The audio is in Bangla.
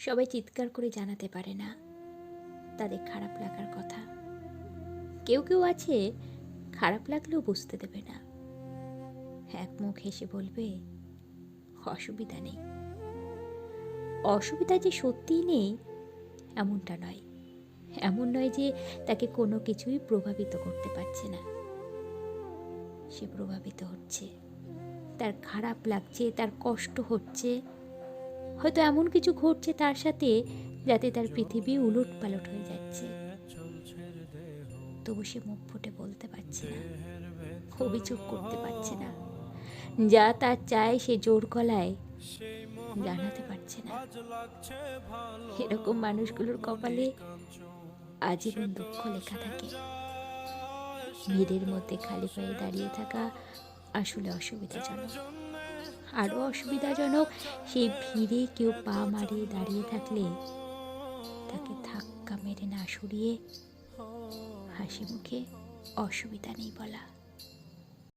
সবাই চিৎকার করে জানাতে পারে না। তাদের খারাপ লাগার কথা। কেউ কেউ আছে, খারাপ লাগলেও বুঝতে দেবে না। এক মুখ হেসে বলবে, অসুবিধা নেই। অসুবিধা যে সত্যিই নেই, এমনটা নয়। এমন নয় যে তাকে কোনো কিছুই প্রভাবিত করতে পারছে না। সে প্রভাবিত হচ্ছে। তার খারাপ লাগছে, তার কষ্ট হচ্ছে। হয়তো এমন কিছু ঘটছে তার সাথে যাতে তার পৃথিবী উলট পালট হয়ে যাচ্ছে। তবু সে মুখ ফুটে বলতে পারছে না অভিযোগ করতে পারছে না। যা তার চায় সে জোর গলায় জানাতে পারছে না। এরকম মানুষগুলোর কপালে আজীবন দুঃখ লেখা থাকে। ভিড়ের মধ্যে খালি পায়ে দাঁড়িয়ে থাকা আসলে অসুবিধাজনক। আরও অসুবিধাজনক, সেই ভিড়ে কেউ পা মারিয়ে দাঁড়িয়ে থাকলে তাকে ধাক্কা মেরে না সরিয়ে হাসি মুখে অসুবিধা নেই বলা।